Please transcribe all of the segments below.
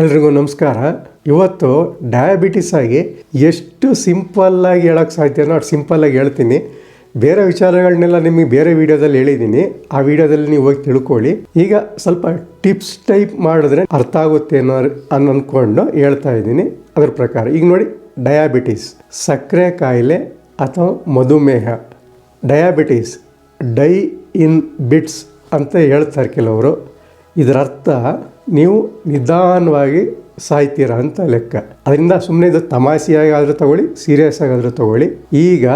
ಎಲ್ರಿಗೂ ನಮಸ್ಕಾರ. ಇವತ್ತು ಡಯಾಬಿಟಿಸ್ ಆಗಿ ಎಷ್ಟು ಸಿಂಪಲ್ ಆಗಿ ಹೇಳೋಕ್ಕೆ ಸಾಧ್ಯನೋ ಅಷ್ಟು ಸಿಂಪಲ್ ಆಗಿ ಹೇಳ್ತೀನಿ. ಬೇರೆ ವಿಚಾರಗಳನ್ನೆಲ್ಲ ನಿಮಗೆ ಬೇರೆ ವಿಡಿಯೋದಲ್ಲಿ ಹೇಳಿದ್ದೀನಿ ಆ ವಿಡಿಯೋದಲ್ಲಿ ನೀವು ಹೋಗಿ ತಿಳ್ಕೊಳ್ಳಿ. ಈಗ ಸ್ವಲ್ಪ ಟಿಪ್ಸ್ ಟೈಪ್ ಮಾಡಿದ್ರೆ ಅರ್ಥ ಆಗುತ್ತೆ ಅನ್ನೋ ಅನ್ ಅಂದ್ಕೊಂಡು ಹೇಳ್ತಾ ಇದ್ದೀನಿ. ಅದ್ರ ಪ್ರಕಾರ, ಈಗ ನೋಡಿ ಡಯಾಬಿಟಿಸ್ ಸಕ್ಕರೆ ಕಾಯಿಲೆ ಅಥವಾ ಮಧುಮೇಹ. ಡಯಾಬಿಟಿಸ್ ಡೈ ಇನ್ ಬಿಟ್ಸ್ ಅಂತ ಹೇಳ್ತಾರೆ ಕೆಲವರು. ಇದರ ಅರ್ಥ ನೀವು ನಿಧಾನವಾಗಿ ಸಾಯ್ತೀರ ಅಂತ ಲೆಕ್ಕ. ಅದರಿಂದ ಸುಮ್ಮನೆ ಇದು ತಮಾಷೆಯಾಗಿ ಆದರೂ ತಗೊಳ್ಳಿ ಸೀರಿಯಸ್ ಆಗಾದರೂ ತಗೊಳ್ಳಿ. ಈಗ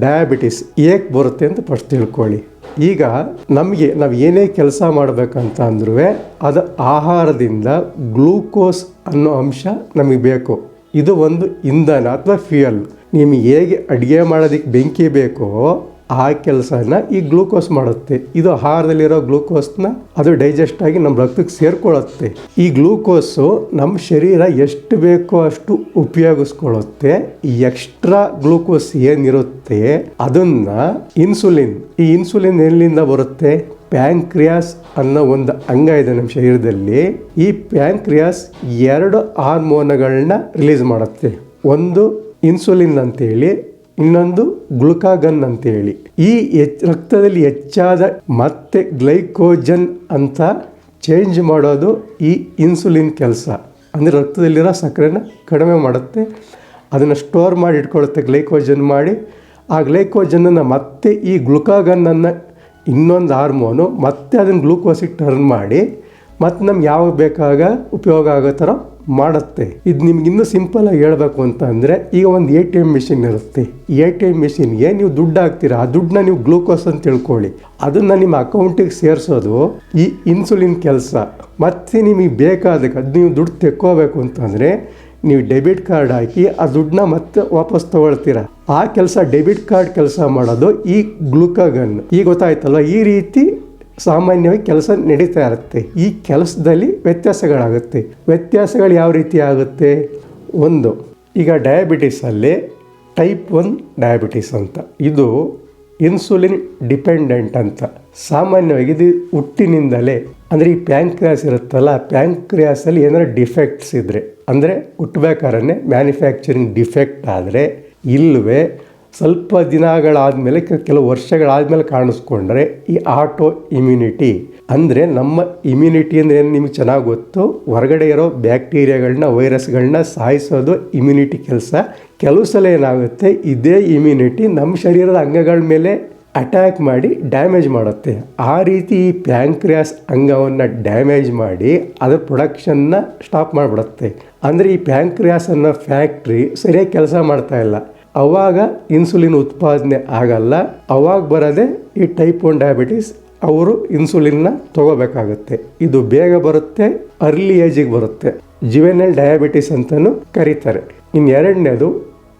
ಡಯಾಬಿಟಿಸ್ ಏಕೆ ಬರುತ್ತೆ ಅಂತ ಫಸ್ಟ್ ತಿಳ್ಕೊಳ್ಳಿ. ಈಗ ನಮಗೆ ನಾವು ಏನೇ ಕೆಲಸ ಮಾಡಬೇಕಂತ ಅಂದ್ರೂ ಅದು ಆಹಾರದಿಂದ ಗ್ಲೂಕೋಸ್ ಅನ್ನೋ ಅಂಶ ನಮಗೆ ಬೇಕು. ಇದು ಒಂದು ಇಂಧನ ಅಥವಾ ಫ್ಯೂಯಲ್ ನಿಮಗೆ ಹೇಗೆ ಅಡುಗೆ ಮಾಡೋದಕ್ಕೆ ಬೆಂಕಿ ಬೇಕೋ ಆ ಕೆಲಸನ ಈ ಗ್ಲೂಕೋಸ್ ಮಾಡುತ್ತೆ. ಇದು ಆಹಾರದಲ್ಲಿರೋ ಗ್ಲೂಕೋಸ್ನ ಅದು ಡೈಜೆಸ್ಟ್ ಆಗಿ ನಮ್ಮ ರಕ್ತಕ್ಕೆ ಸೇರ್ಕೊಳ್ಳುತ್ತೆ. ಈ ಗ್ಲೂಕೋಸು ನಮ್ಮ ಶರೀರ ಎಷ್ಟು ಬೇಕೋ ಅಷ್ಟು ಉಪಯೋಗಿಸ್ಕೊಳ್ಳುತ್ತೆ. ಎಕ್ಸ್ಟ್ರಾ ಗ್ಲೂಕೋಸ್ ಏನಿರುತ್ತೆ? ಅದನ್ನ ಇನ್ಸುಲಿನ್ ಈ ಇನ್ಸುಲಿನ್ ಎಲ್ಲಿಂದ ಬರುತ್ತೆ? ಪ್ಯಾಂಕ್ರಿಯಾಸ್ ಅನ್ನೋ ಒಂದು ಅಂಗ ಇದೆ ನಮ್ಮ ಶರೀರದಲ್ಲಿ. ಈ ಪ್ಯಾಂಕ್ರಿಯಾಸ್ ಎರಡು ಹಾರ್ಮೋನ್ಗಳನ್ನ ರಿಲೀಸ್ ಮಾಡುತ್ತೆ. ಒಂದು ಇನ್ಸುಲಿನ್ ಅಂತೇಳಿ ಇನ್ನೊಂದು ಗ್ಲುಕಾಗನ್ ಅಂತೇಳಿ. ಈ ಹೆಚ್ ರಕ್ತದಲ್ಲಿ ಹೆಚ್ಚಾದ ಮತ್ತೆ ಗ್ಲೈಕೋಜನ್ ಅಂತ ಚೇಂಜ್ ಮಾಡೋದು ಈ ಇನ್ಸುಲಿನ್ ಕೆಲಸ. ಅಂದರೆ ರಕ್ತದಲ್ಲಿರೋ ಸಕ್ಕರೆನ ಕಡಿಮೆ ಮಾಡುತ್ತೆ. ಅದನ್ನು ಸ್ಟೋರ್ ಮಾಡಿ ಇಟ್ಕೊಳ್ಳುತ್ತೆ, ಗ್ಲೈಕೋಜನ್ ಮಾಡಿ. ಆ ಗ್ಲೈಕೋಜನನ್ನು ಮತ್ತೆ ಈ ಗ್ಲುಕಾಗನ್ನನ್ನು ಇನ್ನೊಂದು ಹಾರ್ಮೋನು ಮತ್ತೆ ಅದನ್ನು ಗ್ಲೂಕೋಸಿಗೆ ಟರ್ನ್ ಮಾಡಿ, ಮತ್ತು ನಮ್ಗೆ ಯಾವಾಗ ಬೇಕಾಗ ಉಪಯೋಗ ಆಗೋ ಥರ ಮಾಡುತ್ತೆ. ಇದು ನಿಮ್ಗೆ ಇನ್ನೂ ಆಗಿ ಹೇಳಬೇಕು ಅಂತ ಅಂದರೆ ಈಗ ಒಂದು ಎ ಟಿ ಎಂ ಮಿಷಿನ್ ಇರುತ್ತೆ. ಎ ಟಿ ಎಂ ಮಿಷಿನ್ಗೆ ನೀವು ದುಡ್ಡು ಹಾಕ್ತೀರಾ? ಆ ದುಡ್ಡನ್ನ ನೀವು ಗ್ಲೂಕೋಸ್ ಅಂತ ತಿಳ್ಕೊಳ್ಳಿ. ಅದನ್ನು ನಿಮ್ಮ ಅಕೌಂಟಿಗೆ ಸೇರಿಸೋದು ಈ ಇನ್ಸುಲಿನ್ ಕೆಲಸ. ಮತ್ತೆ ನಿಮಗೆ ಬೇಕಾದಕ್ಕೆ ಅದು ನೀವು ದುಡ್ಡು ತೆಕ್ಕೋಬೇಕು ಅಂತಂದರೆ ನೀವು ಡೆಬಿಟ್ ಕಾರ್ಡ್ ಹಾಕಿ ಆ ದುಡ್ಡನ್ನ ಮತ್ತೆ ವಾಪಸ್ ತಗೊಳ್ತೀರಾ? ಆ ಕೆಲಸ ಡೆಬಿಟ್ ಕಾರ್ಡ್ ಕೆಲಸ ಮಾಡೋದು ಈ ಗ್ಲುಕಗನ್ ಈಗ ಗೊತ್ತಾಯ್ತಲ್ವ? ಈ ರೀತಿ ಸಾಮಾನ್ಯವಾಗಿ ಕೆಲಸ ನಡೀತಾ ಇರುತ್ತೆ. ಈ ಕೆಲಸದಲ್ಲಿ ವ್ಯತ್ಯಾಸಗಳಾಗುತ್ತೆ. ವ್ಯತ್ಯಾಸಗಳು ಯಾವ ರೀತಿ ಆಗುತ್ತೆ? ಒಂದು, ಈಗ ಡಯಾಬಿಟಿಸಲ್ಲಿ ಟೈಪ್ ಒನ್ ಡಯಾಬಿಟಿಸ್ ಅಂತ. ಇದು ಇನ್ಸುಲಿನ್ ಡಿಪೆಂಡೆಂಟ್ ಅಂತ. ಸಾಮಾನ್ಯವಾಗಿ ಇದು ಹುಟ್ಟಿನಿಂದಲೇ, ಅಂದರೆ ಈ ಪ್ಯಾಂಕ್ರಿಯಾಸ್ ಇರುತ್ತಲ್ಲ ಪ್ಯಾಂಕ್ರಿಯಾಸಲ್ಲಿ ಏನಾದ್ರೂ ಡಿಫೆಕ್ಟ್ಸ್ ಇದ್ದರೆ ಅಂದರೆ ಹುಟ್ಟಬೇಕಾದ್ರೆ ಮ್ಯಾನುಫ್ಯಾಕ್ಚರಿಂಗ್ ಡಿಫೆಕ್ಟ್ ಆದರೆ, ಇಲ್ಲವೇ ಸ್ವಲ್ಪ ದಿನಗಳಾದಮೇಲೆ ಕೆಲವು ವರ್ಷಗಳಾದಮೇಲೆ ಕಾಣಿಸ್ಕೊಂಡ್ರೆ ಈ ಆಟೋ ಇಮ್ಯುನಿಟಿ ಅಂದರೆ ನಮ್ಮ ಇಮ್ಯುನಿಟಿ ಅಂದರೆ ಏನು ನಿಮಗೆ ಚೆನ್ನಾಗಿ ಗೊತ್ತು? ಹೊರಗಡೆ ಇರೋ ಬ್ಯಾಕ್ಟೀರಿಯಾಗಳನ್ನ ವೈರಸ್ಗಳನ್ನ ಸಾಯಿಸೋದು ಇಮ್ಯುನಿಟಿ ಕೆಲಸ. ಕೆಲವು ಸಲ ಏನಾಗುತ್ತೆ? ಇದೇ ಇಮ್ಯುನಿಟಿ ನಮ್ಮ ಶರೀರದ ಅಂಗಗಳ ಮೇಲೆ ಅಟ್ಯಾಕ್ ಮಾಡಿ ಡ್ಯಾಮೇಜ್ ಮಾಡುತ್ತೆ. ಆ ರೀತಿ ಈ ಪ್ಯಾಂಕ್ರಿಯಾಸ್ ಅಂಗವನ್ನು ಡ್ಯಾಮೇಜ್ ಮಾಡಿ ಅದರ ಪ್ರೊಡಕ್ಷನ್ನ ಸ್ಟಾಪ್ ಮಾಡಿಬಿಡುತ್ತೆ. ಅಂದರೆ ಈ ಪ್ಯಾಂಕ್ರಿಯಾಸ್ ಅನ್ನೋ ಫ್ಯಾಕ್ಟ್ರಿ ಸರಿಯಾಗಿ ಕೆಲಸ ಮಾಡ್ತಾ ಇಲ್ಲ. ಅವಾಗ ಇನ್ಸುಲಿನ್ ಉತ್ಪಾದನೆ ಆಗಲ್ಲ, ಅವಾಗ ಬರೋದೇ ಈ ಟೈಪ್ ಒನ್ ಡಯಾಬಿಟಿಸ್ ಅವರು ಇನ್ಸುಲಿನ್ನ ತಗೋಬೇಕಾಗುತ್ತೆ. ಇದು ಬೇಗ ಬರುತ್ತೆ ಅರ್ಲಿ ಏಜಿಗೆ ಬರುತ್ತೆ. ಜಿವೆನಲ್ ಡಯಾಬಿಟಿಸ್ ಅಂತಲೂ ಕರೀತಾರೆ. ಇನ್ನು ಎರಡನೇದು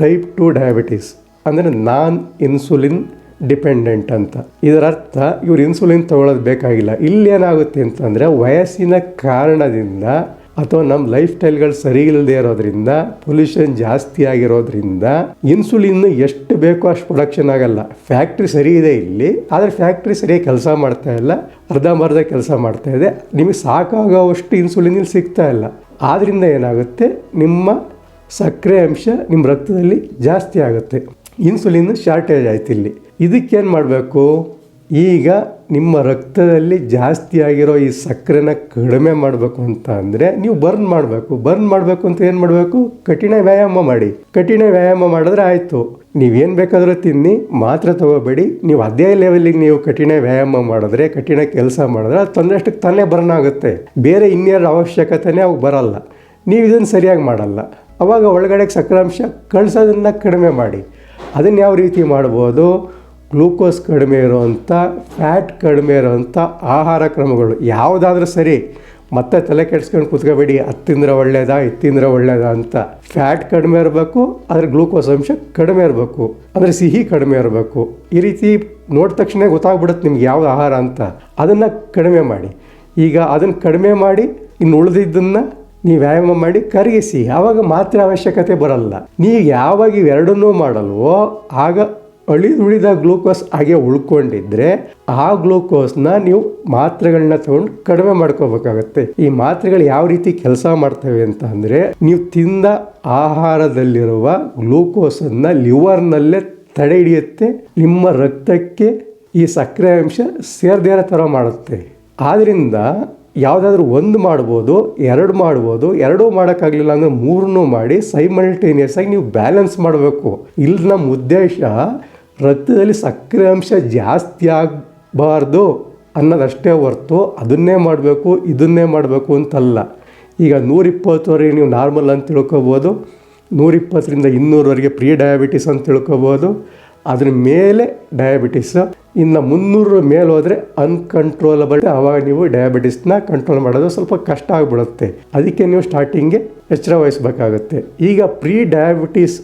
ಟೈಪ್ ಟು ಡಯಾಬಿಟಿಸ್ ಅಂದರೆ ನಾನ್ ಇನ್ಸುಲಿನ್ ಡಿಪೆಂಡೆಂಟ್ ಅಂತ. ಇದರ ಅರ್ಥ ಇವ್ರು ಇನ್ಸುಲಿನ್ ತಗೊಳ್ಳೋದು ಬೇಕಾಗಿಲ್ಲ. ಇಲ್ಲಿ ಏನಾಗುತ್ತೆ ಅಂತಂದರೆ ವಯಸ್ಸಿನ ಕಾರಣದಿಂದ ಅಥವಾ ನಮ್ಮ ಲೈಫ್ ಸ್ಟೈಲ್ಗಳು ಸರಿ ಇಲ್ಲದೆ ಇರೋದ್ರಿಂದ ಪೊಲ್ಯೂಷನ್ ಜಾಸ್ತಿ ಆಗಿರೋದ್ರಿಂದ ಇನ್ಸುಲಿನ್ ಎಷ್ಟು ಬೇಕೋ ಅಷ್ಟು ಪ್ರೊಡಕ್ಷನ್ ಆಗಲ್ಲ. ಫ್ಯಾಕ್ಟ್ರಿ ಸರಿ ಇದೆ ಇಲ್ಲಿ, ಆದರೆ ಫ್ಯಾಕ್ಟ್ರಿ ಸರಿಯಾಗಿ ಕೆಲಸ ಮಾಡ್ತಾ ಇಲ್ಲ. ಅರ್ಧಂಬರ್ಧ ಕೆಲಸ ಮಾಡ್ತಾ ಇದೆ. ನಿಮಗೆ ಸಾಕಾಗೋವಷ್ಟು ಇನ್ಸುಲಿನ್ ಇಲ್ಲಿ ಸಿಗ್ತಾ ಇಲ್ಲ. ಆದ್ದರಿಂದ ಏನಾಗುತ್ತೆ? ನಿಮ್ಮ ಸಕ್ಕರೆ ಅಂಶ ನಿಮ್ಮ ರಕ್ತದಲ್ಲಿ ಜಾಸ್ತಿ ಆಗುತ್ತೆ. ಇನ್ಸುಲಿನ್ ಶಾರ್ಟೇಜ್ ಆಯ್ತು ಇಲ್ಲಿ. ಇದಕ್ಕೇನು ಮಾಡಬೇಕು? ಈಗ ನಿಮ್ಮ ರಕ್ತದಲ್ಲಿ ಜಾಸ್ತಿ ಆಗಿರೋ ಈ ಸಕ್ಕರೆನ ಕಡಿಮೆ ಮಾಡಬೇಕು ಅಂತ ಅಂದರೆ ನೀವು ಬರ್ನ್ ಮಾಡಬೇಕು. ಬರ್ನ್ ಮಾಡಬೇಕು ಅಂತ ಏನು ಮಾಡಬೇಕು? ಕಠಿಣ ವ್ಯಾಯಾಮ ಮಾಡಿ. ಕಠಿಣ ವ್ಯಾಯಾಮ ಮಾಡಿದ್ರೆ ಆಯಿತು. ನೀವೇನು ಬೇಕಾದರೂ ತಿನ್ನಿ, ಮಾತ್ರ ತಗೋಬೇಡಿ. ನೀವು ಅದೇ ಲೆವೆಲಿಗೆ ನೀವು ಕಠಿಣ ವ್ಯಾಯಾಮ ಮಾಡಿದ್ರೆ, ಕಠಿಣ ಕೆಲಸ ಮಾಡಿದ್ರೆ ಅದು ತಂದಷ್ಟಕ್ಕೆ ತಾನೇ ಬರ್ನ್ ಆಗುತ್ತೆ. ಬೇರೆ ಇನ್ಯಾರ ಅವಶ್ಯಕತೆನೇ ಅವು ಬರಲ್ಲ. ನೀವು ಇದನ್ನು ಸರಿಯಾಗಿ ಮಾಡಲ್ಲ. ಅವಾಗ ಒಳಗಡೆ ಸಕ್ಕರಾಂಶ ಕಳಿಸೋದನ್ನು ಕಡಿಮೆ ಮಾಡಿ. ಅದನ್ನು ಯಾವ ರೀತಿ ಮಾಡ್ಬೋದು? ಗ್ಲೂಕೋಸ್ ಕಡಿಮೆ ಇರೋವಂಥ ಫ್ಯಾಟ್ ಕಡಿಮೆ ಇರೋವಂಥ ಆಹಾರ ಕ್ರಮಗಳು ಯಾವುದಾದ್ರೂ ಸರಿ ಮತ್ತೆ ತಲೆ ಕೆಡ್ಸ್ಕೊಂಡು ಕೂತ್ಕೋಬೇಡಿ, ಅದು ತಿಂದರೆ ಒಳ್ಳೇದಾ, ಇದು ಒಳ್ಳೇದಾ ಅಂತ. ಫ್ಯಾಟ್ ಕಡಿಮೆ ಇರಬೇಕು, ಆದರೆ ಗ್ಲೂಕೋಸ್ ಅಂಶ ಕಡಿಮೆ ಇರಬೇಕು ಅಂದರೆ ಸಿಹಿ ಕಡಿಮೆ ಇರಬೇಕು. ಈ ರೀತಿ ನೋಡಿದ ತಕ್ಷಣ ಗೊತ್ತಾಗ್ಬಿಡುತ್ತೆ ನಿಮ್ಗೆ ಯಾವ ಆಹಾರ ಅಂತ. ಅದನ್ನು ಕಡಿಮೆ ಮಾಡಿ. ಈಗ ಅದನ್ನು ಕಡಿಮೆ ಮಾಡಿ, ಇನ್ನು ಉಳಿದಿದ್ದನ್ನು ನೀವು ವ್ಯಾಯಾಮ ಮಾಡಿ, ಕರಗಿಸಿ. ಆವಾಗ ಮಾತ್ರ ಅವಶ್ಯಕತೆ ಬರಲ್ಲ. ನೀವು ಯಾವಾಗ ಇವೆರಡನ್ನೂ ಮಾಡಲ್ವೋ, ಆಗ ಅಳಿದುಳಿದ ಗ್ಲೂಕೋಸ್ ಹಾಗೆ ಉಳ್ಕೊಂಡಿದ್ರೆ ಆ ಗ್ಲೂಕೋಸ್ನ ನೀವು ಮಾತ್ರೆಗಳನ್ನ ತಗೊಂಡು ಕಡಿಮೆ ಮಾಡ್ಕೋಬೇಕಾಗತ್ತೆ. ಈ ಮಾತ್ರೆಗಳು ಯಾವ ರೀತಿ ಕೆಲಸ ಮಾಡ್ತವೆ ಅಂತ ಅಂದರೆ ನೀವು ತಿಂದ ಆಹಾರದಲ್ಲಿರುವ ಗ್ಲೂಕೋಸನ್ನು ಲಿವರ್ನಲ್ಲೇ ತಡೆ ಹಿಡಿಯುತ್ತೆ, ನಿಮ್ಮ ರಕ್ತಕ್ಕೆ ಈ ಸಕ್ಕರೆ ಅಂಶ ಸೇರದೇ ಇರೋ ಥರ ಮಾಡುತ್ತೆ. ಆದ್ದರಿಂದ ಯಾವುದಾದ್ರೂ ಒಂದು ಮಾಡ್ಬೋದು, ಎರಡು ಮಾಡ್ಬೋದು, ಎರಡೂ ಮಾಡೋಕ್ಕಾಗಲಿಲ್ಲ ಅಂದರೆ ಮೂರನ್ನೂ ಮಾಡಿ ಸೈಮಲ್ಟೇನಿಯಸ್ ಆಗಿ ನೀವು ಬ್ಯಾಲೆನ್ಸ್ ಮಾಡಬೇಕು. ಇಲ್ಲಿ ನಮ್ಮ ಉದ್ದೇಶ ರಕ್ತದಲ್ಲಿ ಸಕ್ಕರೆ ಅಂಶ ಜಾಸ್ತಿ ಆಗಬಾರ್ದು ಅನ್ನೋದಷ್ಟೇ ಹೊರ್ತು ಅದನ್ನೇ ಮಾಡಬೇಕು, ಇದನ್ನೇ ಮಾಡಬೇಕು ಅಂತಲ್ಲ. ಈಗ ನೂರಿಪ್ಪತ್ತುವರೆಗೆ ನೀವು ನಾರ್ಮಲ್ ಅಂತ ತಿಳ್ಕೊಬೋದು, ನೂರಿಪ್ಪತ್ತರಿಂದ ಇನ್ನೂರವರೆಗೆ ಪ್ರೀ ಡಯಾಬಿಟಿಸ್ ಅಂತ ತಿಳ್ಕೊಬೋದು, ಅದ್ರ ಮೇಲೆ ಡಯಾಬಿಟಿಸ್, ಇನ್ನು ಮುನ್ನೂರ ಮೇಲೆ ಹೋದರೆ ಅನ್ಕಂಟ್ರೋಲಬಲ್ ಆವಾಗ ನೀವು ಡಯಾಬಿಟಿಸ್ನ ಕಂಟ್ರೋಲ್ ಮಾಡೋದು ಸ್ವಲ್ಪ ಕಷ್ಟ ಆಗಿಬಿಡುತ್ತೆ. ಅದಕ್ಕೆ ನೀವು ಸ್ಟಾರ್ಟಿಂಗ್ಗೆ ಎಚ್ಚರ ವಹಿಸ್ಬೇಕಾಗುತ್ತೆ ಈಗ ಪ್ರೀ ಡಯಾಬಿಟಿಸ್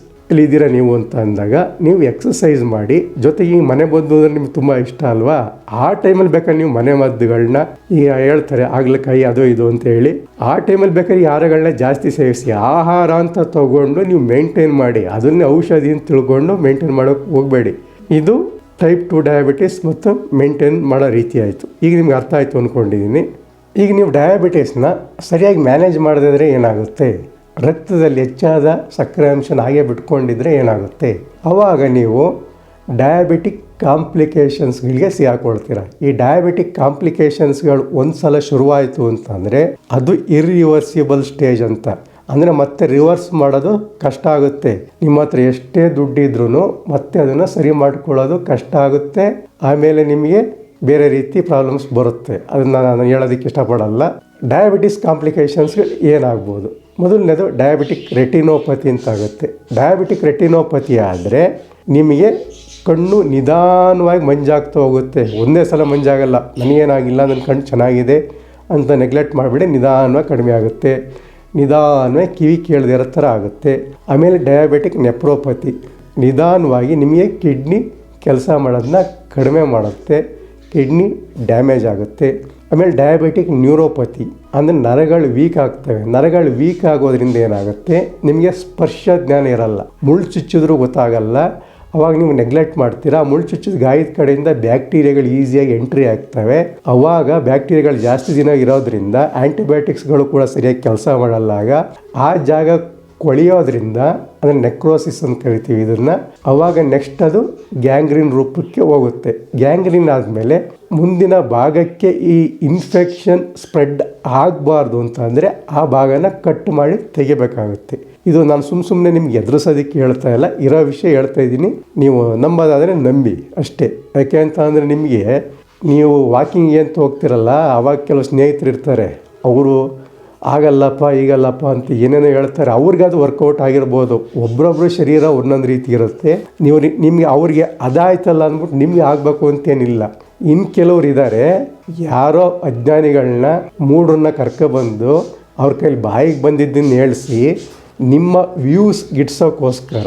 ಇದ್ದೀರಾ ನೀವು ಅಂತ ಅಂದಾಗ ನೀವು ಎಕ್ಸಸೈಸ್ ಮಾಡಿ, ಜೊತೆಗೆ ಈ ಮನೆ ಮದ್ದು ಅಂದರೆ ನಿಮ್ಗೆ ತುಂಬ ಇಷ್ಟ ಅಲ್ವಾ? ಆ ಟೈಮಲ್ಲಿ ಬೇಕಾದ್ರೆ ನೀವು ಮನೆ ಮದ್ದುಗಳನ್ನ ಈಗ ಹೇಳ್ತಾರೆ ಆಗ್ಲಕಾಯಿ ಅದು ಇದು ಅಂತ ಹೇಳಿ. ಆ ಟೈಮಲ್ಲಿ ಬೇಕಾದ್ರೆ ಈ ಜಾಸ್ತಿ ಸೇವಿಸಿ, ಆಹಾರ ಅಂತ ತಗೊಂಡು ನೀವು ಮೇಂಟೈನ್ ಮಾಡಿ, ಅದನ್ನೇ ಔಷಧಿ ಅಂತ ತಿಳ್ಕೊಂಡು ಮೇಂಟೈನ್ ಮಾಡೋಕೆ ಹೋಗಬೇಡಿ. ಇದು ಟೈಪ್ ಟು ಡಯಾಬಿಟಿಸ್ ಮತ್ತು ಮೇಂಟೈನ್ ಮಾಡೋ ರೀತಿ ಆಯಿತು. ಈಗ ನಿಮ್ಗೆ ಅರ್ಥ ಆಯಿತು ಅಂದ್ಕೊಂಡಿದ್ದೀನಿ ಈಗ ನೀವು ಡಯಾಬಿಟಿಸ್ನ ಸರಿಯಾಗಿ ಮ್ಯಾನೇಜ್ ಮಾಡದಿದ್ರೆ ಏನಾಗುತ್ತೆ? ರಕ್ತದಲ್ಲಿ ಹೆಚ್ಚಾದ ಸಕ್ಕರೆ ಅಂಶನ ಹಾಗೆ ಬಿಟ್ಕೊಂಡಿದ್ರೆ ಏನಾಗುತ್ತೆ? ಆವಾಗ ನೀವು ಡಯಾಬಿಟಿಕ್ ಕಾಂಪ್ಲಿಕೇಶನ್ಸ್ಗಳಿಗೆ ಸಿಗಾಕೊಳ್ತೀರ ಈ ಡಯಾಬಿಟಿಕ್ ಕಾಂಪ್ಲಿಕೇಶನ್ಸ್ಗಳು ಒಂದು ಸಲ ಶುರುವಾಯಿತು ಅಂತಂದರೆ ಅದು ಇರ್ರಿವರ್ಸಿಬಲ್ ಸ್ಟೇಜ್ ಅಂತ. ಅಂದರೆ ಮತ್ತೆ ರಿವರ್ಸ್ ಮಾಡೋದು ಕಷ್ಟ ಆಗುತ್ತೆ. ನಿಮ್ಮ ಹತ್ರ ಎಷ್ಟೇ ದುಡ್ಡಿದ್ರೂ ಮತ್ತೆ ಅದನ್ನು ಸರಿ ಮಾಡ್ಕೊಳ್ಳೋದು ಕಷ್ಟ ಆಗುತ್ತೆ. ಆಮೇಲೆ ನಿಮಗೆ ಬೇರೆ ರೀತಿ ಪ್ರಾಬ್ಲಮ್ಸ್ ಬರುತ್ತೆ. ಅದನ್ನು ನಾನು ಹೇಳೋದಕ್ಕೆ ಇಷ್ಟಪಡಲ್ಲ. ಡಯಾಬಿಟಿಸ್ ಕಾಂಪ್ಲಿಕೇಶನ್ಸ್ಗಳು ಏನಾಗ್ಬೋದು? ಮೊದಲನೇದು ಡಯಾಬಿಟಿಕ್ ರೆಟಿನೋಪತಿ ಅಂತ ಆಗುತ್ತೆ ಡಯಾಬಿಟಿಕ್ ರೆಟಿನೋಪತಿ ಆದರೆ ನಿಮಗೆ ಕಣ್ಣು ನಿಧಾನವಾಗಿ ಮಂಜಾಗ್ತಾ ಹೋಗುತ್ತೆ. ಒಂದೇ ಸಲ ಮಂಜಾಗಲ್ಲ. ನನಗೇನಾಗಿಲ್ಲ ನನ್ನ ಕಣ್ಣು ಚೆನ್ನಾಗಿದೆ ಅಂತ ನೆಗ್ಲೆಕ್ಟ್ ಮಾಡಿಬಿಡಿ, ನಿಧಾನವಾಗಿ ಕಡಿಮೆ ಆಗುತ್ತೆ. ನಿಧಾನವಾಗಿ ಕಿವಿ ಕೇಳದೇ ಇರೋ ಥರ ಆಗುತ್ತೆ. ಆಮೇಲೆ ಡಯಾಬಿಟಿಕ್ ನೆಪ್ರೋಪತಿ ನಿಧಾನವಾಗಿ ನಿಮಗೆ ಕಿಡ್ನಿ ಕೆಲಸ ಮಾಡೋದನ್ನ ಕಡಿಮೆ ಮಾಡುತ್ತೆ. ಕಿಡ್ನಿ ಡ್ಯಾಮೇಜ್ ಆಗುತ್ತೆ. ಆಮೇಲೆ ಡಯಾಬಿಟಿಕ್ ನ್ಯೂರೋಪತಿ ಅಂದರೆ ನರಗಳು ವೀಕ್ ಆಗ್ತವೆ. ನರಗಳು ವೀಕ್ ಆಗೋದ್ರಿಂದ ಏನಾಗುತ್ತೆ? ನಿಮಗೆ ಸ್ಪರ್ಶ ಜ್ಞಾನ ಇರಲ್ಲ. ಮುಳ್ಳು ಚುಚ್ಚಿದ್ರೂ ಗೊತ್ತಾಗಲ್ಲ. ಅವಾಗ ನೀವು ನೆಗ್ಲೆಕ್ಟ್ ಮಾಡ್ತೀರಾ? ಮುಳ್ಳು ಚುಚ್ಚಿದ ಗಾಯದ ಕಡೆಯಿಂದ ಬ್ಯಾಕ್ಟೀರಿಯಾಗಳು ಈಸಿಯಾಗಿ ಎಂಟ್ರಿ ಆಗ್ತವೆ. ಅವಾಗ ಬ್ಯಾಕ್ಟೀರಿಯಾಗಳು ಜಾಸ್ತಿ ದಿನ ಇರೋದ್ರಿಂದ ಆ್ಯಂಟಿಬಯೋಟಿಕ್ಸ್ಗಳು ಕೂಡ ಸರಿಯಾಗಿ ಕೆಲಸ ಮಾಡಲ್ಲ ಆಗ. ಆ ಜಾಗ ಕೊಳೆಯೋದ್ರಿಂದ ಅಂದರೆ ನೆಕ್ರೋಸಿಸ್ ಅಂತ ಕರಿತೀವಿ ಇದನ್ನು. ಅವಾಗ ನೆಕ್ಸ್ಟ್ ಅದು ಗ್ಯಾಂಗ್ರೀನ್ ರೂಪಕ್ಕೆ ಹೋಗುತ್ತೆ. ಗ್ಯಾಂಗ್ರೀನ್ ಆದಮೇಲೆ ಮುಂದಿನ ಭಾಗಕ್ಕೆ ಈ ಇನ್ಫೆಕ್ಷನ್ ಸ್ಪ್ರೆಡ್ ಆಗಬಾರ್ದು ಅಂತ ಅಂದರೆ ಆ ಭಾಗನ ಕಟ್ ಮಾಡಿ ತೆಗಿಬೇಕಾಗುತ್ತೆ. ಇದು ನಾನು ಸುಮ್ಮ ಸುಮ್ಮನೆ ನಿಮ್ಗೆ ಎದುರಿಸೋದಕ್ಕೆ ಹೇಳ್ತಾ ಇಲ್ಲ, ಇರೋ ವಿಷಯ ಹೇಳ್ತಾ ಇದ್ದೀನಿ. ನೀವು ನಂಬೋದಾದರೆ ನಂಬಿ ಅಷ್ಟೇ. ಯಾಕೆ ಅಂತ ಅಂದರೆ ನಿಮಗೆ ನೀವು ವಾಕಿಂಗ್ ಅಂತ ಹೋಗ್ತಿರಲ್ಲ, ಅವಾಗ ಕೆಲವು ಸ್ನೇಹಿತರು ಇರ್ತಾರೆ. ಅವರು ಆಗಲ್ಲಪ್ಪ, ಈಗಲ್ಲಪ್ಪ ಅಂತ ಏನೇನೋ ಹೇಳ್ತಾರೆ. ಅವ್ರಿಗೆ ಅದು ವರ್ಕೌಟ್ ಆಗಿರ್ಬೋದು. ಒಬ್ಬರೊಬ್ಬರ ಶರೀರ ಒಂದೊಂದು ರೀತಿ ಇರುತ್ತೆ. ನೀವು ನಿಮಗೆ ಅವ್ರಿಗೆ ಅದಾಯ್ತಲ್ಲ ಅಂದ್ಬಿಟ್ಟು ನಿಮಗೆ ಆಗಬೇಕು ಅಂತೇನಿಲ್ಲ. ಇನ್ನು ಕೆಲವ್ರು ಇದ್ದಾರೆ ಯಾರೋ ಅಜ್ಞಾನಿಗಳನ್ನ ಮೂಢರನ್ನ ಕರ್ಕೊಬಂದು ಅವ್ರ ಕೈಲಿ ಬಾಯಿಗೆ ಬಂದಿದ್ದನ್ನು ಹೇಳಿಸಿ ನಿಮ್ಮ ವ್ಯೂಸ್ ಗಿಡ್ಸೋಕ್ಕೋಸ್ಕರ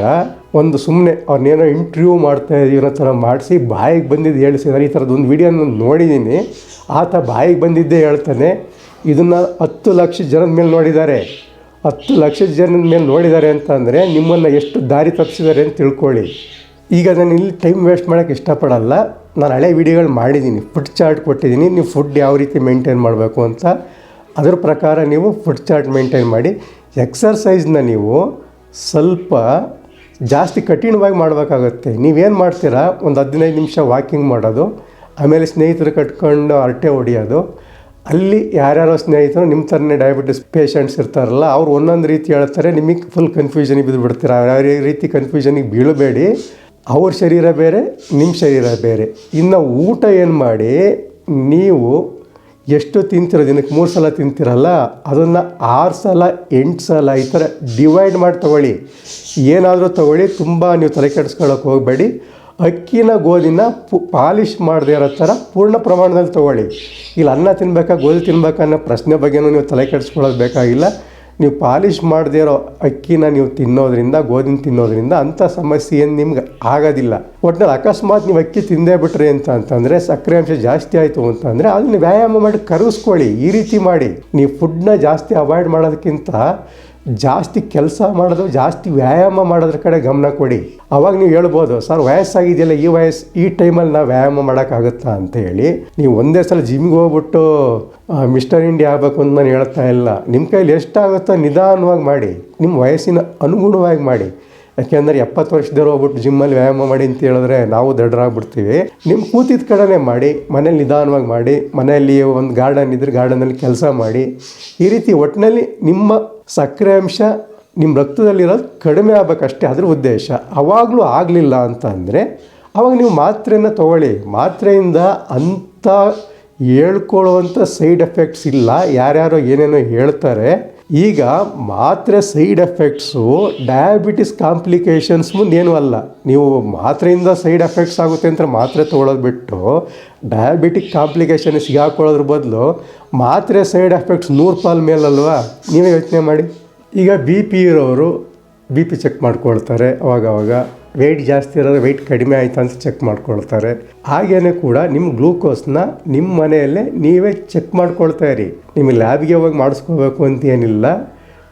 ಒಂದು ಸುಮ್ಮನೆ ಅವ್ರನ್ನೇನೋ ಇಂಟರ್ವ್ಯೂ ಮಾಡ್ತಾ ಅನ್ನೋ ಥರ ಮಾಡಿಸಿ ಬಾಯಿಗೆ ಬಂದಿದ್ದು ಹೇಳಿಸಿದ್ದಾರೆ ಈ ಥರದ್ದು ಒಂದು ವಿಡಿಯೋನ ನೋಡಿದ್ದೀನಿ ಆತ ಬಾಯಿಗೆ ಬಂದಿದ್ದೇ ಹೇಳ್ತಾನೆ. ಇದನ್ನು ಹತ್ತು ಲಕ್ಷ ಜನದ ಮೇಲೆ ನೋಡಿದ್ದಾರೆ. ಹತ್ತು ಲಕ್ಷ ಜನದ ಮೇಲೆ ನೋಡಿದ್ದಾರೆ ಅಂತ ಅಂದರೆ ನಿಮ್ಮನ್ನು ಎಷ್ಟು ದಾರಿ ತಪ್ಪಿಸಿದ್ದಾರೆ ಅಂತ ತಿಳ್ಕೊಳ್ಳಿ. ಈಗ ನಾನು ಇಲ್ಲಿ ಟೈಮ್ ವೇಸ್ಟ್ ಮಾಡೋಕ್ಕೆ ಇಷ್ಟಪಡಲ್ಲ. ನಾನು ಹಳೆ ವಿಡಿಯೋಗಳು ಮಾಡಿದ್ದೀನಿ ಫುಡ್ ಚಾರ್ಟ್ ಕೊಟ್ಟಿದ್ದೀನಿ ನೀವು ಫುಡ್ ಯಾವ ರೀತಿ ಮೇಂಟೈನ್ ಮಾಡಬೇಕು ಅಂತ. ಅದರ ಪ್ರಕಾರ ನೀವು ಫುಡ್ ಚಾರ್ಟ್ ಮೇಂಟೈನ್ ಮಾಡಿ. ಎಕ್ಸರ್ಸೈಸ್ನ ನೀವು ಸ್ವಲ್ಪ ಜಾಸ್ತಿ ಕಠಿಣವಾಗಿ ಮಾಡಬೇಕಾಗುತ್ತೆ. ನೀವೇನು ಮಾಡ್ತೀರಾ? ಒಂದು ಹದಿನೈದು ನಿಮಿಷ ವಾಕಿಂಗ್ ಮಾಡೋದು, ಆಮೇಲೆ ಸ್ನೇಹಿತರು ಕಟ್ಕೊಂಡು ಹರಟೆ ಹೊಡಿಯೋದು ಅಲ್ಲಿ ಯಾರ್ಯಾರೋ ಸ್ನೇಹಿತರು ನಿಮ್ಮ ಥರನೇ ಡಯಾಬಿಟಿಸ್ ಪೇಷಂಟ್ಸ್ ಇರ್ತಾರಲ್ಲ, ಅವ್ರು ಒಂದೊಂದು ರೀತಿ ಹೇಳ್ತಾರೆ, ನಿಮಗೆ ಫುಲ್ ಕನ್ಫ್ಯೂಷನಿಗೆ ಬಿದ್ದು ಬಿಡ್ತೀರ ಯಾವ ರೀತಿ ಕನ್ಫ್ಯೂಷನಿಗೆ ಬೀಳಬೇಡಿ. ಅವ್ರ ಶರೀರ ಬೇರೆ ನಿಮ್ಮ ಶರೀರ ಬೇರೆ. ಇನ್ನು ಊಟ ಏನು ಮಾಡಿ, ನೀವು ಎಷ್ಟು ತಿಂತೀರ, ದಿನಕ್ಕೆ ಮೂರು ಸಲ ತಿಂತೀರಲ್ಲ, ಅದನ್ನು ಆರು ಸಲ, ಎಂಟು ಸಲ ಈ ಥರ ಡಿವೈಡ್ ಮಾಡಿ ತಗೊಳ್ಳಿ. ಏನಾದರೂ ತಗೊಳ್ಳಿ, ತುಂಬ ನೀವು ತಲೆ ಕೆಡಿಸ್ಕೊಳ್ಳೋಕೆ ಹೋಗಬೇಡಿ. ಅಕ್ಕಿನ ಗೋಧಿನ ಪು ಪಾಲಿಷ್ ಮಾಡದೇ ಇರೋ ಥರ ಪೂರ್ಣ ಪ್ರಮಾಣದಲ್ಲಿ ತೊಗೊಳ್ಳಿ. ಇಲ್ಲಿ, ಅನ್ನ ತಿನ್ಬೇಕಾ ಗೋಧಿ ತಿನ್ಬೇಕಾ ಅನ್ನೋ ಪ್ರಶ್ನೆ ಬಗ್ಗೆನೂ ನೀವು ತಲೆ ಕೆಡಿಸ್ಕೊಳ್ಳೋದು ಬೇಕಾಗಿಲ್ಲ. ನೀವು ಪಾಲಿಷ್ ಮಾಡದೇ ಇರೋ ಅಕ್ಕಿನ ನೀವು ತಿನ್ನೋದ್ರಿಂದ ಗೋಧಿನ ತಿನ್ನೋದ್ರಿಂದ ಅಂಥ ಸಮಸ್ಯೆ ಏನು ನಿಮ್ಗೆ ಆಗೋದಿಲ್ಲ. ಒಟ್ಟಿನಲ್ಲಿ ಅಕಸ್ಮಾತ್ ನೀವು ಅಕ್ಕಿ ತಿಂದೇ ಬಿಟ್ರಿ ಅಂತ ಅಂತಂದರೆ, ಸಕ್ಕರೆ ಅಂಶ ಜಾಸ್ತಿ ಆಯಿತು ಅಂತಂದರೆ, ಅದನ್ನ ವ್ಯಾಯಾಮ ಮಾಡಿ ಕರಗಿಸ್ಕೊಳ್ಳಿ, ಈ ರೀತಿ ಮಾಡಿ. ನೀವು ಫುಡ್ನ ಜಾಸ್ತಿ ಅವಾಯ್ಡ್ ಮಾಡೋದಕ್ಕಿಂತ ಜಾಸ್ತಿ ಕೆಲಸ ಮಾಡೋದು, ಜಾಸ್ತಿ ವ್ಯಾಯಾಮ ಮಾಡೋದ್ರ ಕಡೆ ಗಮನ ಕೊಡಿ. ಅವಾಗ ನೀವು ಹೇಳ್ಬೋದು, ಸರ್, ವಯಸ್ಸಾಗಿದೆಯಲ್ಲ, ಈ ವಯಸ್ಸು ಈ ಟೈಮಲ್ಲಿ ನಾವು ವ್ಯಾಯಾಮ ಮಾಡೋಕ್ಕಾಗುತ್ತಾ? ಅಂತ ಹೇಳಿ. ನೀವು ಒಂದೇ ಸಲ ಜಿಮ್ಗೆ ಹೋಗ್ಬಿಟ್ಟು ಮಿಸ್ಟರ್ ಇಂಡಿಯಾ ಆಗಬೇಕು ಅಂತ ನಾನು ಹೇಳ್ತಾ ಇಲ್ಲ. ನಿಮ್ಮ ಕೈಲಿ ಎಷ್ಟಾಗುತ್ತೋ ನಿಧಾನವಾಗಿ ಮಾಡಿ. ನಿಮ್ಮ ವಯಸ್ಸಿನ ಅನುಗುಣವಾಗಿ ಮಾಡಿ. ಯಾಕೆಂದರೆ ಎಪ್ಪತ್ತು ವರ್ಷದವ್ರು ಹೋಗ್ಬಿಟ್ಟು ಜಿಮ್ಮಲ್ಲಿ ವ್ಯಾಯಾಮ ಮಾಡಿ ಅಂತ ಹೇಳಿದ್ರೆ ನಾವು ದಡ್ಡರಾಗ್ಬಿಡ್ತೀವಿ ನಿಮ್ಮ ಕೂತಿದ ಕಡೆನೇ ಮಾಡಿ, ಮನೇಲಿ ನಿಧಾನವಾಗಿ ಮಾಡಿ ಮನೆಯಲ್ಲಿ ಒಂದು ಗಾರ್ಡನ್ ಇದ್ರೆ ಗಾರ್ಡನಲ್ಲಿ ಕೆಲಸ ಮಾಡಿ. ಈ ರೀತಿ ಒಟ್ಟಿನಲ್ಲಿ ನಿಮ್ಮ ಸಕ್ಕರೆ ಅಂಶ ನಿಮ್ಮ ರಕ್ತದಲ್ಲಿರೋದು ಕಡಿಮೆ ಆಗಬೇಕಷ್ಟೇ, ಅದ್ರ ಉದ್ದೇಶ. ಅವಾಗಲೂ ಆಗಲಿಲ್ಲ ಅಂತ ಅಂದರೆ, ಅವಾಗ ನೀವು ಮಾತ್ರೆಯನ್ನು ತಗೊಳ್ಳಿ. ಮಾತ್ರೆಯಿಂದ ಅಂಥ ಹೇಳ್ಕೊಳ್ಳೋವಂಥ ಸೈಡ್ ಎಫೆಕ್ಟ್ಸ್ ಇಲ್ಲ. ಯಾರ್ಯಾರೋ ಏನೇನೋ ಹೇಳ್ತಾರೆ. ಈಗ ಮಾತ್ರೆ ಸೈಡ್ ಎಫೆಕ್ಟ್ಸು ಡಯಾಬಿಟಿಸ್ ಕಾಂಪ್ಲಿಕೇಶನ್ಸ್ ಮುಂದೇನೂ ಅಲ್ಲ. ನೀವು ಮಾತ್ರೆಯಿಂದ ಸೈಡ್ ಎಫೆಕ್ಟ್ಸ್ ಆಗುತ್ತೆ ಅಂತ ಮಾತ್ರೆ ತೊಗೊಳೋದು ಬಿಟ್ಟು ಡಯಾಬಿಟಿಕ್ ಕಾಂಪ್ಲಿಕೇಶನ್ ಸಿಗಾಕೊಳ್ಳೋದ್ರ ಬದಲು ಮಾತ್ರೆ ಸೈಡ್ ಎಫೆಕ್ಟ್ಸ್ ನೂರು ಪಾಲ್ ಮೇಲಲ್ವಾ? ನೀವೇ ಯೋಚನೆ ಮಾಡಿ. ಈಗ ಬಿ ಪಿ ಇರೋರು ಬಿ ಪಿ ಚೆಕ್ ಮಾಡ್ಕೊಳ್ತಾರೆ ಅವಾಗವಾಗ. ವೆಯ್ಟ್ ಜಾಸ್ತಿ ಇರೋದು ವೆಯ್ಟ್ ಕಡಿಮೆ ಆಯಿತು ಅಂತ ಚೆಕ್ ಮಾಡ್ಕೊಳ್ತಾರೆ. ಹಾಗೇ ಕೂಡ ನಿಮ್ಮ ಗ್ಲೂಕೋಸ್ನ ನಿಮ್ಮ ಮನೆಯಲ್ಲೇ ನೀವೇ ಚೆಕ್ ಮಾಡ್ಕೊಳ್ತಾ ಇರಿ. ನಿಮಗೆ ಲ್ಯಾಬ್ಗೆ ಹೋಗಿ ಮಾಡಿಸ್ಕೋಬೇಕು ಅಂತ ಏನಿಲ್ಲ.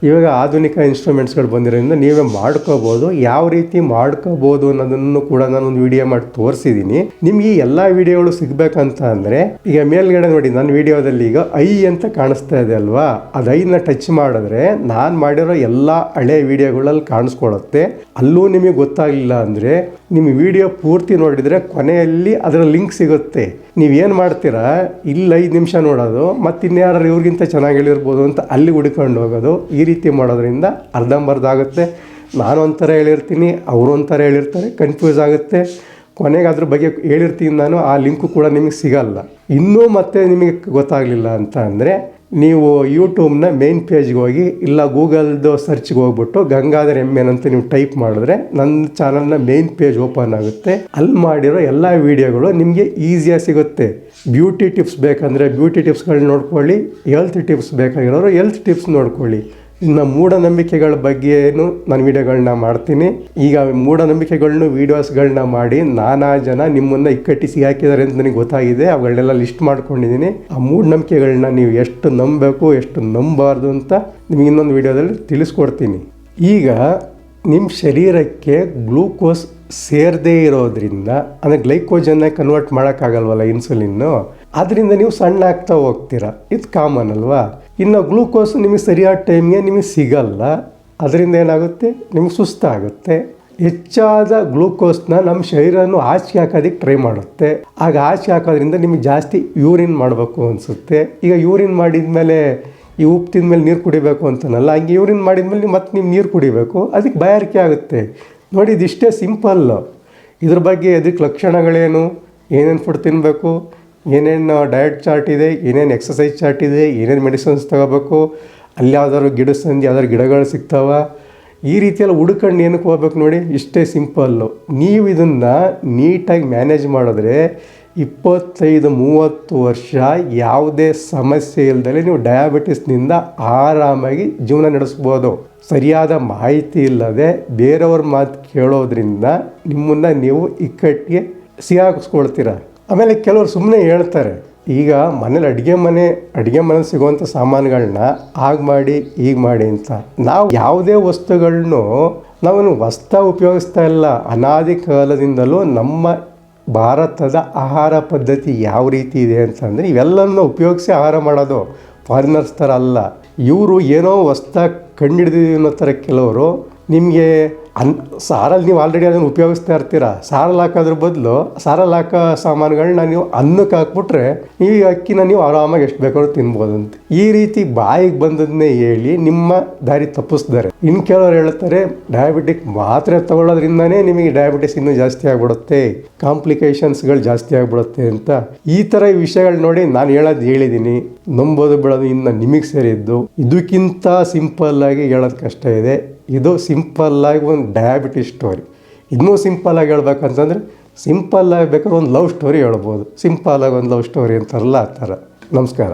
ಇವಾಗ ಆಧುನಿಕ ಇನ್ಸ್ಟ್ರೂಮೆಂಟ್ಸ್ಗಳು ಬಂದಿರೋದ್ರಿಂದ ನೀವೇ ಮಾಡ್ಕೋಬೋದು. ಯಾವ ರೀತಿ ಮಾಡ್ಕೋಬೋದು ಅನ್ನೋದನ್ನು ಕೂಡ ನಾನು ಒಂದು ವಿಡಿಯೋ ಮಾಡಿ ತೋರಿಸಿದ್ದೀನಿ ನಿಮ್ಗೆ ಈ ಎಲ್ಲ ವಿಡಿಯೋಗಳು ಸಿಗಬೇಕಂತ ಅಂದರೆ, ಈಗ ಮೇಲ್ಗಡೆ ನೋಡಿ, ನನ್ನ ವಿಡಿಯೋದಲ್ಲಿ ಈಗ ಐ ಅಂತ ಕಾಣಿಸ್ತಾ ಇದೆ ಅಲ್ವಾ? ಅದು ಐನ ಟಚ್ ಮಾಡಿದ್ರೆ ನಾನು ಮಾಡಿರೋ ಎಲ್ಲ ಹಳೆ ವಿಡಿಯೋಗಳಲ್ಲಿ ಕಾಣಿಸ್ಕೊಳ್ಳುತ್ತೆ ಅಲ್ಲೂ ನಿಮಗೆ ಗೊತ್ತಾಗಲಿಲ್ಲ ಅಂದರೆ ನಿಮ್ಮ ವಿಡಿಯೋ ಪೂರ್ತಿ ನೋಡಿದರೆ ಕೊನೆಯಲ್ಲಿ ಅದರ ಲಿಂಕ್ ಸಿಗುತ್ತೆ. ನೀವೇನು ಮಾಡ್ತೀರಾ? ಇಲ್ಲಿ ಐದು ನಿಮಿಷ ನೋಡೋದು ಮತ್ತು ಇನ್ಯಾರು ಇವ್ರಿಗಿಂತ ಚೆನ್ನಾಗಿ ಹೇಳಿರ್ಬೋದು ಅಂತ ಅಲ್ಲಿ ಹುಡ್ಕೊಂಡು ಹೋಗೋದು, ಈ ರೀತಿ ಮಾಡೋದ್ರಿಂದ ಅರ್ಧಂಬರ್ಧ ಆಗುತ್ತೆ. ನಾನು ಒಂಥರ ಹೇಳಿರ್ತೀನಿ, ಅವರು ಒಂಥರ ಹೇಳಿರ್ತಾರೆ ಕನ್ಫ್ಯೂಸ್ ಆಗುತ್ತೆ. ಕೊನೆಗೆ ಅದ್ರ ಬಗ್ಗೆ ಹೇಳಿರ್ತೀನಿ ನಾನು, ಆ ಲಿಂಕು ಕೂಡ ನಿಮಗೆ ಸಿಗಲ್ಲ. ಇನ್ನೂ ಮತ್ತೆ ನಿಮಗೆ ಗೊತ್ತಾಗಲಿಲ್ಲ ಅಂತ ಅಂದರೆ, ನೀವು ಯೂಟ್ಯೂಬ್ನ ಮೇನ್ ಪೇಜ್ಗೆ ಹೋಗಿ, ಇಲ್ಲ ಗೂಗಲ್ದು ಸರ್ಚ್ಗೆ ಹೋಗ್ಬಿಟ್ಟು ಗಂಗಾಧರ್ ಎಂ ಎನ್ ಅಂತ ನೀವು ಟೈಪ್ ಮಾಡಿದ್ರೆ, ನನ್ನ ಚಾನಲ್ನ ಮೇನ್ ಪೇಜ್ ಓಪನ್ ಆಗುತ್ತೆ. ಅಲ್ಲಿ ಮಾಡಿರೋ ಎಲ್ಲ ವೀಡಿಯೋಗಳು ನಿಮಗೆ ಈಸಿಯಾಗಿ ಸಿಗುತ್ತೆ. ಬ್ಯೂಟಿ ಟಿಪ್ಸ್ ಬೇಕಂದರೆ ಬ್ಯೂಟಿ ಟಿಪ್ಸ್ಗಳನ್ನ ನೋಡ್ಕೊಳ್ಳಿ ಹೆಲ್ತ್ ಟಿಪ್ಸ್ ಬೇಕಾಗಿರೋರು ಹೆಲ್ತ್ ಟಿಪ್ಸ್ ನೋಡ್ಕೊಳ್ಳಿ. ಇನ್ನು ಮೂಢನಂಬಿಕೆಗಳ ಬಗ್ಗೆನೂ ನಾನು ವಿಡಿಯೋಗಳನ್ನ ಮಾಡ್ತೀನಿ. ಈಗ ಮೂಢನಂಬಿಕೆಗಳನ್ನು ವೀಡಿಯೋಸ್ಗಳನ್ನ ಮಾಡಿ ನಾನಾ ಜನ ನಿಮ್ಮನ್ನ ಇಕ್ಕಟ್ಟಿಸಿ ಸಿಗಾಕಿದ್ದಾರೆ ಅಂತ ನನಗೆ ಗೊತ್ತಾಗಿದೆ. ಅವುಗಳನ್ನೆಲ್ಲ ಲಿಸ್ಟ್ ಮಾಡ್ಕೊಂಡಿದ್ದೀನಿ ಆ ಮೂಢನಂಬಿಕೆಗಳನ್ನ ನೀವು ಎಷ್ಟು ನಂಬಬೇಕು, ಎಷ್ಟು ನಂಬಾರ್ದು ಅಂತ ನಿಮಗೆ ಇನ್ನೊಂದು ವಿಡಿಯೋದಲ್ಲಿ ತಿಳಿಸ್ಕೊಡ್ತೀನಿ. ಈಗ ನಿಮ್ಮ ಶರೀರಕ್ಕೆ ಗ್ಲೂಕೋಸ್ ಸೇರದೇ ಇರೋದ್ರಿಂದ, ಅಂದರೆ ಗ್ಲೈಕೋಜನ್ನ ಕನ್ವರ್ಟ್ ಮಾಡೋಕ್ಕಾಗಲ್ವಲ್ಲ ಇನ್ಸುಲಿನ್ನು ಅದರಿಂದ ನೀವು ಸಣ್ಣ ಆಗ್ತಾ ಹೋಗ್ತೀರಾ. ಇದು ಕಾಮನ್ ಅಲ್ವಾ? ಇನ್ನು ಗ್ಲೂಕೋಸ್ ನಿಮಗೆ ಸರಿಯಾದ ಟೈಮ್ಗೆ ನಿಮಗೆ ಸಿಗಲ್ಲ. ಅದರಿಂದ ಏನಾಗುತ್ತೆ? ನಿಮಗೆ ಸುಸ್ತಾಗುತ್ತೆ. ಹೆಚ್ಚಾದ ಗ್ಲೂಕೋಸ್ನ ನಮ್ಮ ಶರೀರನು ಆಚೆ ಹಾಕೋದಕ್ಕೆ ಟ್ರೈ ಮಾಡುತ್ತೆ. ಆಗ ಆಚೆ ಹಾಕೋದ್ರಿಂದ ನಿಮಗೆ ಜಾಸ್ತಿ ಯೂರಿನ್ ಮಾಡಬೇಕು ಅನಿಸುತ್ತೆ. ಈಗ ಯೂರಿನ್ ಮಾಡಿದ್ಮೇಲೆ, ಈ ಉಪ್ಪು ತಿಂದಮೇಲೆ ನೀರು ಕುಡಿಬೇಕು ಅಂತನಲ್ಲ, ಹಂಗೆ ಯೂರಿನ್ ಮಾಡಿದ್ಮೇಲೆ ನೀವು ಮತ್ತೆ ನೀವು ನೀರು ಕುಡಿಬೇಕು. ಅದಕ್ಕೆ ಬಯಾರಿಕೆ ಆಗುತ್ತೆ. ನೋಡಿ, ಇದಿಷ್ಟೇ ಸಿಂಪಲ್. ಇದ್ರ ಬಗ್ಗೆ ಅದಕ್ಕೆ ಲಕ್ಷಣಗಳೇನು? ಏನೇನು ಫುಡ್ ತಿನ್ನಬೇಕು ಏನೇನು ಡಯಟ್ ಚಾರ್ಟ್ ಇದೆ? ಏನೇನು ಎಕ್ಸಸೈಸ್ ಚಾರ್ಟ್ ಇದೆ? ಏನೇನು ಮೆಡಿಸಿನ್ಸ್ ತಗೋಬೇಕು? ಅಲ್ಲಿ ಯಾವ್ದಾದ್ರು ಗಿಡ ಸಂಜೆ ಯಾವ್ದಾದ್ರು ಗಿಡಗಳು ಸಿಗ್ತಾವ? ಈ ರೀತಿಯೆಲ್ಲ ಹುಡ್ಕಂಡು ಏನಕ್ಕೆ ಹೋಗ್ಬೇಕು ನೋಡಿ? ಇಷ್ಟೇ ಸಿಂಪಲ್ಲು ನೀವು ಇದನ್ನು ನೀಟಾಗಿ ಮ್ಯಾನೇಜ್ ಮಾಡಿದ್ರೆ ಇಪ್ಪತ್ತೈದು, ಮೂವತ್ತು ವರ್ಷ ಯಾವುದೇ ಸಮಸ್ಯೆ ಇಲ್ಲದೆ ನೀವು ಡಯಾಬಿಟಿಸ್ನಿಂದ ಆರಾಮಾಗಿ ಜೀವನ ನಡೆಸ್ಬೋದು. ಸರಿಯಾದ ಮಾಹಿತಿ ಇಲ್ಲದೆ ಬೇರೆಯವ್ರ ಮಾತು ಕೇಳೋದ್ರಿಂದ ನಿಮ್ಮನ್ನು ನೀವು ಇಕ್ಕಟ್ಟಿಗೆ ಸಿಗಾಕಿಸ್ಕೊಳ್ತೀರ? ಆಮೇಲೆ ಕೆಲವರು ಸುಮ್ಮನೆ ಹೇಳ್ತಾರೆ, ಈಗ ಮನೇಲಿ ಅಡುಗೆ ಮನೆ, ಅಡುಗೆ ಮನೇಲಿ ಸಿಗುವಂಥ ಸಾಮಾನುಗಳನ್ನ ಆಗ ಮಾಡಿ ಈಗ ಮಾಡಿ ಅಂತ. ನಾವು ಯಾವುದೇ ವಸ್ತುಗಳನ್ನು ನಾವು ವಸ್ತ ಉಪಯೋಗಿಸ್ತಾ ಇಲ್ಲ. ಅನಾದಿ ಕಾಲದಿಂದಲೂ ನಮ್ಮ ಭಾರತದ ಆಹಾರ ಪದ್ಧತಿ ಯಾವ ರೀತಿ ಇದೆ ಅಂತಂದರೆ ಇವೆಲ್ಲವನ್ನು ಉಪಯೋಗಿಸಿ ಆಹಾರ ಮಾಡೋದು ಫಾರಿನರ್ಸ್ ಥರ ಅಲ್ಲ. ಇವರು ಏನೋ ಹೊಸ್ದಾಗಿ ಕಂಡಿಡಿದೀವಿ ಅನ್ನೋ ಥರ ಕೆಲವರು ನಿಮಗೆ ಅನ್ ಸಾರಲ್ಲಿ ನೀವು ಆಲ್ರೆಡಿ ಅದನ್ನು ಉಪಯೋಗಿಸ್ತಾ ಇರ್ತೀರ? ಸಾರಲ್ಲಿ ಹಾಕೋದ್ರ ಬದಲು ಸಾರಲ್ಲಿ ಹಾಕೋ ಸಾಮಾನುಗಳನ್ನ ನೀವು ಅನ್ನಕ್ಕೆ ಹಾಕ್ಬಿಟ್ರೆ ಈ ಅಕ್ಕಿನ ನೀವು ಆರಾಮಾಗಿ ಎಷ್ಟು ಬೇಕಾದ್ರೂ ಅಂತ ಈ ರೀತಿ ಬಾಯಿಗೆ ಬಂದದನ್ನೇ ಹೇಳಿ ನಿಮ್ಮ ದಾರಿ ತಪ್ಪಿಸ್ತಾರೆ. ಇನ್ನು ಕೆಲವರು ಹೇಳ್ತಾರೆ ಡಯಾಬಿಟಿಕ್ ಮಾತ್ರೆ ತಗೊಳ್ಳೋದ್ರಿಂದನೇ ನಿಮಗೆ ಡಯಾಬಿಟಿಸ್ ಇನ್ನೂ ಜಾಸ್ತಿ ಆಗ್ಬಿಡುತ್ತೆ ಕಾಂಪ್ಲಿಕೇಶನ್ಸ್ಗಳು ಜಾಸ್ತಿ ಆಗ್ಬಿಡುತ್ತೆ ಅಂತ. ಈ ಥರ ವಿಷಯಗಳು ನೋಡಿ ನಾನು ಹೇಳೋದು ಹೇಳಿದ್ದೀನಿ ನಂಬೋದು ಬಿಡೋದು ಇನ್ನು ನಿಮಗೆ ಸೇರಿದ್ದು ಇದಕ್ಕಿಂತ ಸಿಂಪಲ್ ಆಗಿ ಹೇಳೋದು ಕಷ್ಟ ಇದೆ. ಇದು ಸಿಂಪಲ್ ಆಗಿ ಒಂದು ಡಯಾಬಿಟಿಸ್ ಸ್ಟೋರಿ ಇನ್ನೂ ಸಿಂಪಲ್ಲಾಗಿ ಸಿಂಪಲ್ ಆಗಿ ಬೇಕಾದ್ರೆ ಒಂದು ಲವ್ ಸ್ಟೋರಿ ಹೇಳ್ಬೋದು. ಸಿಂಪಲ್ ಆಗಿ ಒಂದು ಲವ್ ಸ್ಟೋರಿ ಅಂತಾರಲ್ಲ ಆ ಥರ. ನಮಸ್ಕಾರ.